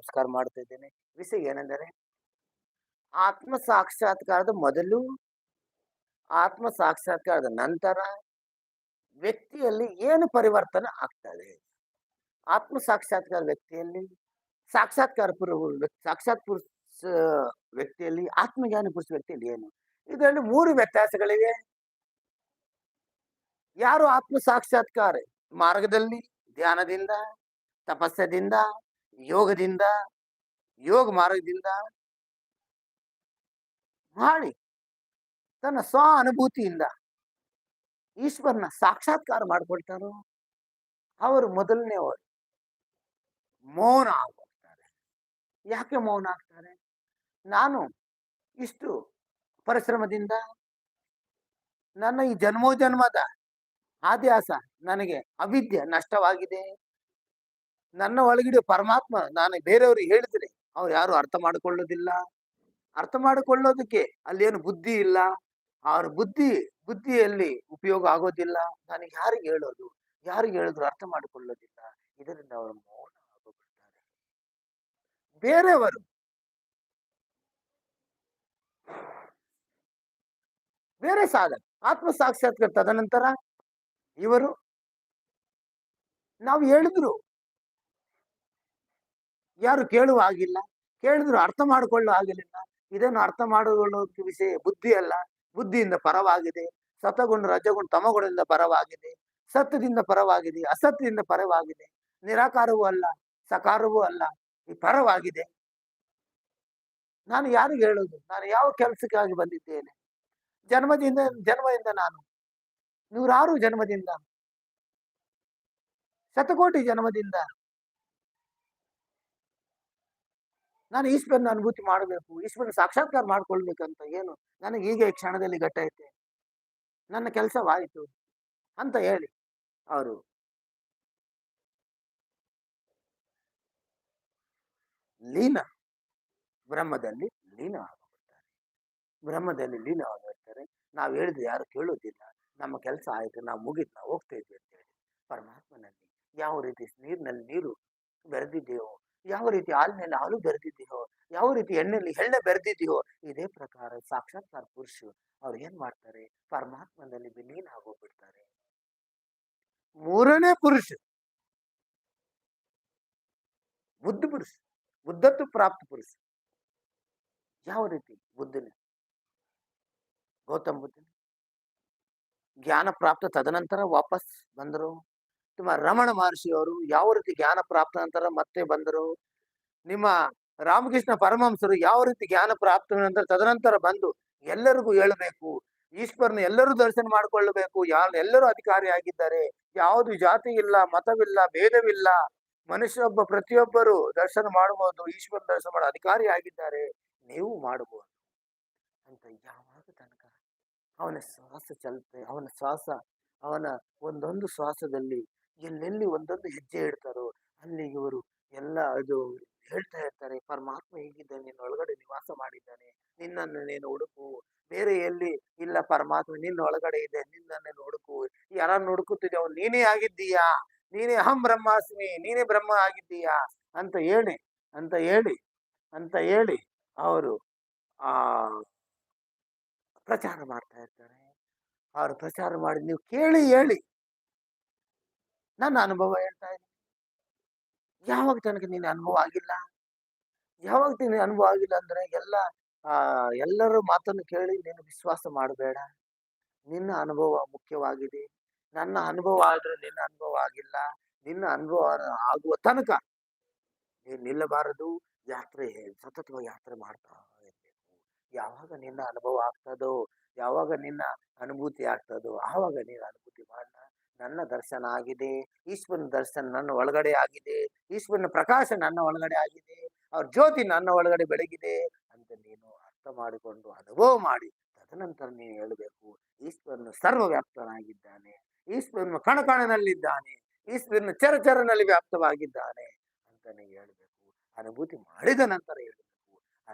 ನಮಸ್ಕಾರ ಮಾಡ್ತಾ ಇದ್ದೇನೆ. ವಿಷಯ ಏನೆಂದರೆ, ಆತ್ಮ ಸಾಕ್ಷಾತ್ಕಾರದ ಮೊದಲು, ಆತ್ಮ ಸಾಕ್ಷಾತ್ಕಾರದ ನಂತರ ವ್ಯಕ್ತಿಯಲ್ಲಿ ಏನು ಪರಿವರ್ತನೆ ಆಗ್ತದೆ ಆತ್ಮ ಸಾಕ್ಷಾತ್ಕಾರ ವ್ಯಕ್ತಿಯಲ್ಲಿ, ಸಾಕ್ಷಾತ್ಕಾರ ಪುರ ಸಾಕ್ಷಾತ್ ಪುರುಷ ವ್ಯಕ್ತಿಯಲ್ಲಿ, ಆತ್ಮಜ್ಞಾನ ಪುರುಷ ವ್ಯಕ್ತಿಯಲ್ಲಿ ಏನು? ಇದರಲ್ಲಿ ಮೂರು ವ್ಯತ್ಯಾಸಗಳಿವೆ. ಯಾರು ಆತ್ಮ ಸಾಕ್ಷಾತ್ಕಾರ ಮಾರ್ಗದಲ್ಲಿ, ಧ್ಯಾನದಿಂದ, ತಪಸ್ಸದಿಂದ ಯೋಗದಿಂದ, ಯೋಗ ಮಾರ್ಗದಿಂದ ಮಾಡಿ ತನ್ನ ಸ್ವ ಅನುಭೂತಿಯಿಂದ ಈಶ್ವರನ ಸಾಕ್ಷಾತ್ಕಾರ ಮಾಡ್ಕೊಳ್ತಾರೋ ಅವರು ಮೊದಲನೇವರು ಮೌನ ಆಗೋಗ್ತಾರೆ ಯಾಕೆ ಮೌನ ಆಗ್ತಾರೆ? ನಾನು ಇಷ್ಟು ಪರಿಶ್ರಮದಿಂದ ನನ್ನ ಈ ಜನ್ಮೋ ಜನ್ಮದ ಆದ್ಯಾಸ ನನಗೆ ಅವಿದ್ಯೆ ನಷ್ಟವಾಗಿದೆ. ನನ್ನ ಒಳಗಡೆ ಪರಮಾತ್ಮ ನಾನು ಬೇರೆಯವ್ರಿಗೆ ಹೇಳಿದ್ರೆ ಅವ್ರು ಯಾರು ಅರ್ಥ ಮಾಡಿಕೊಳ್ಳೋದಿಲ್ಲ. ಅರ್ಥ ಮಾಡಿಕೊಳ್ಳೋದಕ್ಕೆ ಅಲ್ಲೇನು ಬುದ್ಧಿ ಇಲ್ಲ. ಅವ್ರ ಬುದ್ಧಿ, ಬುದ್ಧಿಯಲ್ಲಿ ಉಪಯೋಗ ಆಗೋದಿಲ್ಲ. ನಾನು ಯಾರಿಗೆ ಹೇಳೋದು? ಯಾರಿಗೆ ಹೇಳಿದ್ರು ಅರ್ಥ ಮಾಡಿಕೊಳ್ಳೋದಿಲ್ಲ. ಇದರಿಂದ ಅವರು ಮೌನ ಬೇರೆಯವರು ಬೇರೆ ಸಾಧಕ ಆತ್ಮ ಸಾಕ್ಷಾತ್ಕಾರ ತದನಂತರ ಇವರು ನಾವು ಹೇಳಿದ್ರು. ಯಾರು ಕೇಳುವ ಆಗಿಲ್ಲ ಕೇಳಿದ್ರು ಅರ್ಥ ಮಾಡಿಕೊಳ್ಳೋ ಆಗಲಿಲ್ಲ ಇದನ್ನು ಅರ್ಥ ಮಾಡಿಕೊಳ್ಳೋಕೆ ವಿಷಯ, ಬುದ್ಧಿ ಅಲ್ಲ. ಬುದ್ಧಿಯಿಂದ ಪರವಾಗಿದೆ. ಸತಗುಣ ರಜಗುಣ, ತಮಗುಣದಿಂದ ಪರವಾಗಿದೆ. ಸತ್ಯದಿಂದ ಪರವಾಗಿದೆ, ಅಸತ್ಯದಿಂದ ಪರವಾಗಿದೆ. ನಿರಾಕಾರವೂ ಅಲ್ಲ, ಸಕಾರವೂ ಅಲ್ಲ, ಈ ಪರವಾಗಿದೆ. ನಾನು ಯಾರಿಗೆ ಹೇಳೋದು ನಾನು ಯಾವ ಕೆಲಸಕ್ಕಾಗಿ ಬಂದಿದ್ದೇನೆ? ಜನ್ಮದಿಂದ ಜನ್ಮದಿಂದ ನಾನು. ನೂರಾರು ಜನ್ಮದಿಂದ. ಶತಕೋಟಿ ಜನ್ಮದಿಂದ. ನಾನು ಈಶ್ವರನ ಅನುಭೂತಿ ಮಾಡಬೇಕು, ಈಶ್ವರನ ಸಾಕ್ಷಾತ್ಕಾರ ಮಾಡ್ಕೊಳ್ಬೇಕಂತ ಏನು ನನಗೆ ಈಗ ಕ್ಷಣದಲ್ಲಿ ಗಟ್ಟೈತೆ ನನ್ನ ಕೆಲಸವಾಯಿತು ಅಂತ ಹೇಳಿ ಅವರು. ಲೀನ. ಬ್ರಹ್ಮದಲ್ಲಿ ಲೀನ ಆಗೋಗ್ಬಿಡ್ತಾರೆ ಬ್ರಹ್ಮದಲ್ಲಿ ಲೀನ ಆಗಿರ್ತಾರೆ ನಾವು ಹೇಳಿದ್ರೆ ಯಾರು ಕೇಳೋದಿಲ್ಲ. ನಮ್ಮ ಕೆಲಸ ಆಯ್ತು, ನಾವು ಮುಗಿದು ನಾವು ಹೋಗ್ತಾ ಇದ್ವಿ ಪರಮಾತ್ಮನಲ್ಲಿ ಯಾವ ರೀತಿ ನೀರಿನಲ್ಲಿ ನೀರು ಬೆರೆದಿದೆಯೋ ಯಾವ ರೀತಿ ಹಾಲಿನಲ್ಲಿ ಹಾಲು ಬೆರೆದಿದ್ದೀಯೋ ಯಾವ ರೀತಿ ಎಣ್ಣೆಯಲ್ಲಿ ಎಣ್ಣೆ ಬೆರೆದಿದ್ದೀಯೋ ಇದೇ ಪ್ರಕಾರ ಸಾಕ್ಷಾತ್ಕಾರ ಪುರುಷರು ಅವ್ರು ಏನ್ ಮಾಡ್ತಾರೆ? ಪರಮಾತ್ಮದಲ್ಲಿ ವಿಲೀನ ಆಗೋಗ್ಬಿಡ್ತಾರೆ ಮೂರನೇ ಪುರುಷ. ಬುದ್ಧ ಪುರುಷ, ಬುದ್ಧತ್ವ ಪ್ರಾಪ್ತ ಪುರುಷ. ಯಾವ ರೀತಿ? ಬುದ್ಧನ. ಗೌತಮ ಬುದ್ಧನ. ಜ್ಞಾನ ಪ್ರಾಪ್ತ ತದನಂತರ ವಾಪಸ್ ಬಂದರು. ನಿಮ್ಮ ರಮಣ ಮಹರ್ಷಿಯವರು ಯಾವ ರೀತಿ ಜ್ಞಾನ ಪ್ರಾಪ್ತ ನಂತರ ಮತ್ತೆ ಬಂದರು? ನಿಮ್ಮ ರಾಮಕೃಷ್ಣ ಪರಮಹಂಸರು ಯಾವ ರೀತಿ ಜ್ಞಾನ ಪ್ರಾಪ್ತ ನಂತರ ತದನಂತರ ಬಂದು ಎಲ್ಲರಿಗೂ ಹೇಳಬೇಕು. ಈಶ್ವರನ ಎಲ್ಲರೂ ದರ್ಶನ ಮಾಡಿಕೊಳ್ಳಬೇಕು. ಯಾರು ಎಲ್ಲರೂ ಅಧಿಕಾರಿ ಆಗಿದ್ದಾರೆ. ಯಾವುದು ಜಾತಿ ಇಲ್ಲ, ಮತವಿಲ್ಲ, ಭೇದವಿಲ್ಲ. ಮನುಷ್ಯೊಬ್ಬ ಪ್ರತಿಯೊಬ್ಬರು ದರ್ಶನ ಮಾಡಬಹುದು ಈಶ್ವರ ದರ್ಶನ ಮಾಡೋ ಅಧಿಕಾರಿ ಆಗಿದ್ದಾರೆ. ನೀವು ಮಾಡಬಹುದು ಅಂತ ಯಾವಾಗ ತನಕ ಅವನ ಶ್ವಾಸ ಚಲತೆ, ಅವನ ಶ್ವಾಸ, ಅವನ ಒಂದೊಂದು ಶ್ವಾಸದಲ್ಲಿ ಎಲ್ಲೆಲ್ಲಿ ಒಂದೊಂದು ಹೆಜ್ಜೆ ಇಡ್ತಾರೋ ಅಲ್ಲಿ ಇವರು ಎಲ್ಲ ಅದು ಹೇಳ್ತಾ ಇರ್ತಾರೆ, ಪರಮಾತ್ಮ ಹೇಗಿದ್ದಾನೆ, ನಿನ್ನ ಒಳಗಡೆ ನಿವಾಸ ಮಾಡಿದ್ದಾನೆ, ನಿನ್ನನ್ನು ನೀನು ಹುಡುಕು, ಬೇರೆ ಎಲ್ಲಿ ಇಲ್ಲ ಪರಮಾತ್ಮ, ನಿನ್ನ ಒಳಗಡೆ ಇದೆ, ನಿನ್ನನ್ನು ಹುಡುಕು, ಯಾರನ್ನು ಹುಡುಕುತ್ತಿದ್ದೆ ನೀನೇ ಆಗಿದ್ದೀಯಾ? ನೀನೇ ಅಹಂ ಬ್ರಹ್ಮಾಸ್ಮಿ, ನೀನೇ ಬ್ರಹ್ಮ ಆಗಿದ್ದೀಯಾ? ಅಂತ ಹೇಳಿ ಅಂತ ಹೇಳಿ ಅಂತ ಹೇಳಿ ಅವರು ಆ ಪ್ರಚಾರ ಮಾಡ್ತಾ ಇರ್ತಾರೆ. ಅವರು ಪ್ರಚಾರ ಮಾಡಿ, ನೀವು ಕೇಳಿ, ಹೇಳಿ. ನನ್ನ ಅನುಭವ ಹೇಳ್ತಾ ಇದ್ದೀನಿ. ಯಾವಾಗ ತನಕ ನಿನ್ನ ಅನುಭವ ಆಗಿಲ್ಲ? ಯಾವಾಗ ನಿನ್ನ ಅನುಭವ ಆಗಿಲ್ಲ ಅಂದ್ರೆ ಎಲ್ಲ, ಆ, ಎಲ್ಲರ ಮಾತನ್ನು ಕೇಳಿ ನೀನು ವಿಶ್ವಾಸ ಮಾಡಬೇಡ. ನಿನ್ನ ಅನುಭವ ಮುಖ್ಯವಾಗಿದೆ. ನನ್ನ ಅನುಭವ ಆದ್ರೆ ನಿನ್ನ ಅನುಭವ ಆಗಿಲ್ಲ. ನಿನ್ನ ಅನುಭವ ಆಗುವ ತನಕ ನೀನು ನಿಲ್ಲಬಾರದು. ಯಾತ್ರೆ ಸತತವಾಗಿ ಯಾತ್ರೆ ಮಾಡ್ತಾ ಇರ್ಬೇಕು. ಯಾವಾಗ ನಿನ್ನ ಅನುಭವ ಆಗ್ತದೋ, ಯಾವಾಗ ನಿನ್ನ ಅನುಭೂತಿ ಆಗ್ತದೋ, ಆವಾಗ ನೀನು ಅನುಭೂತಿ ಮಾಡ ನನ್ನ ದರ್ಶನ ಆಗಿದೆ. ಈಶ್ವರನ ದರ್ಶನ ನನ್ನ ಒಳಗಡೆ ಆಗಿದೆ. ಈಶ್ವರನ ಪ್ರಕಾಶ ನನ್ನ ಒಳಗಡೆ ಆಗಿದೆ. ಅವ್ರ ಜ್ಯೋತಿ ನನ್ನ ಒಳಗಡೆ ಬೆಳಗಿದೆ ಅಂತ ನೀನು ಅರ್ಥ ಮಾಡಿಕೊಂಡು ಅನುಭವ ಮಾಡಿ. ತದನಂತರ ನೀನು ಹೇಳಬೇಕು, ಈಶ್ವರನು ಸರ್ವವ್ಯಾಪ್ತನಾಗಿದ್ದಾನೆ. ಈಶ್ವರನ ಕಣಕಣನಲ್ಲಿದ್ದಾನೆ. ಈಶ್ವರನ ಚರಚರನಲ್ಲಿ ವ್ಯಾಪ್ತವಾಗಿದ್ದಾನೆ ಅಂತ ನೀವು ಹೇಳಬೇಕು. ಅನುಭೂತಿ ಮಾಡಿದ ನಂತರ ಹೇಳಬೇಕು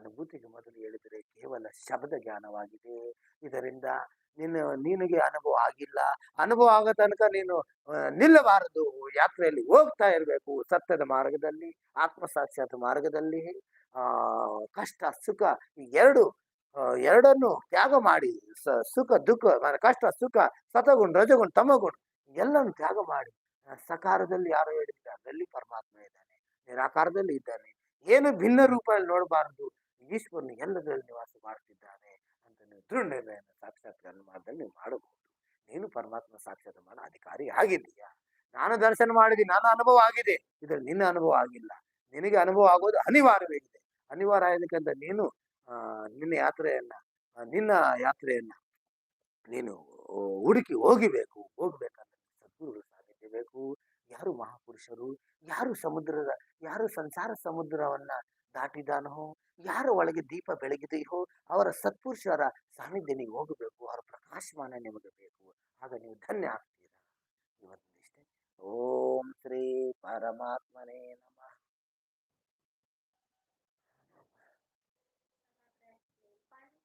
ಅನುಭೂತಿಗೆ ಮೊದಲು ಹೇಳಿದರೆ ಕೇವಲ ಶಬ್ದ ಜ್ಞಾನವಾಗಿದೆ. ಇದರಿಂದ ನಿನ್ನ ನಿನಗೆ ಅನುಭವ ಆಗಿಲ್ಲ. ಅನುಭವ ಆಗೋ ತನಕ ನೀನು ನಿಲ್ಲಬಾರದು. ಯಾತ್ರೆಯಲ್ಲಿ ಹೋಗ್ತಾ ಇರಬೇಕು ಸತ್ಯದ ಮಾರ್ಗದಲ್ಲಿ, ಆತ್ಮಸಾಕ್ಷಾತ್ ಮಾರ್ಗದಲ್ಲಿ. ಆ, ಕಷ್ಟ, ಸುಖ ಎರಡು ಎರಡನ್ನು ತ್ಯಾಗ ಮಾಡಿ ಸುಖ, ದುಃಖ ಕಷ್ಟ, ಸುಖ ಸತಗುಣ್ ರಜಗುಣ್, ತಮಗುಣ್ ಎಲ್ಲವನ್ನು ತ್ಯಾಗ ಮಾಡಿ. ಸಕಾರದಲ್ಲಿ ಯಾರು ಹೇಳಿದ್ದಾರೆ ಅದರಲ್ಲಿ ಪರಮಾತ್ಮ ಇದ್ದಾನೆ. ನಿರಾಕಾರದಲ್ಲಿ ಇದ್ದಾನೆ. ಏನು ಭಿನ್ನ ರೂಪದಲ್ಲಿ ನೋಡಬಾರದು. ಈಶ್ವರನು ಎಲ್ಲದರಲ್ಲಿ ನಿವಾಸ ಮಾಡುತ್ತಿದ್ದಾನೆ ಅಂತ ನೀವು ದೃಢ ನಿರ್ಣಯನ ಸಾಕ್ಷಾತ್ಕಾರ ನೀವು ಮಾಡಬಹುದು. ನೀನು ಪರಮಾತ್ಮ ಸಾಕ್ಷಾತ್ ಮಾಡೋ, ಅಧಿಕಾರಿ ಆಗಿದ್ದೀಯಾ? ನಾನು ದರ್ಶನ ಮಾಡಿದೆ, ನನ್ನ ಅನುಭವ ಆಗಿದೆ. ಇದರಲ್ಲಿ ನಿನ್ನ ಅನುಭವ ಆಗಿಲ್ಲ. ನಿನಗೆ ಅನುಭವ ಆಗೋದು ಅನಿವಾರ್ಯವಾಗಿದೆ ಅನಿವಾರ್ಯ ಆಗಿದ್ದಕ್ಕಂತ ನೀನು ನಿನ್ನ ಯಾತ್ರೆಯನ್ನ ನಿನ್ನ ಯಾತ್ರೆಯನ್ನ ನೀನು ಹುಡುಕಿ ಹೋಗಿಬೇಕು ಹೋಗ್ಬೇಕಂದ್ರೆ ಸದ್ಗುರುಗಳ ಸಾಧ್ಯತೆ ಬೇಕು ಯಾರು ಮಹಾಪುರುಷರು, ಯಾರು ಸಮುದ್ರದ, ಯಾರು ಸಂಸಾರ ಸಮುದ್ರವನ್ನ ದಾಟಿದಾನೋ ಯಾರ ಒಳಗೆ ದೀಪ ಬೆಳಗಿದೆಯೋ ಅವರ ಸತ್ಪುರುಷರ ಸಾನ್ನಿಧ್ಯ ನೀವು ಹೋಗಬೇಕು ಅವರ ಪ್ರಕಾಶಮಾನ ನಿಮಗೆ ಬೇಕು ಆಗ ನೀವು ಧನ್ಯ ಆಗ್ತೀರಾ ಇವತ್ತಿನಿಷ್ಟೇ ಓಂ ಶ್ರೀ ಪರಮಾತ್ಮನೇ ನಮಃ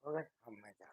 ಹೋಗ ಅಮ್ಮ ಜಾ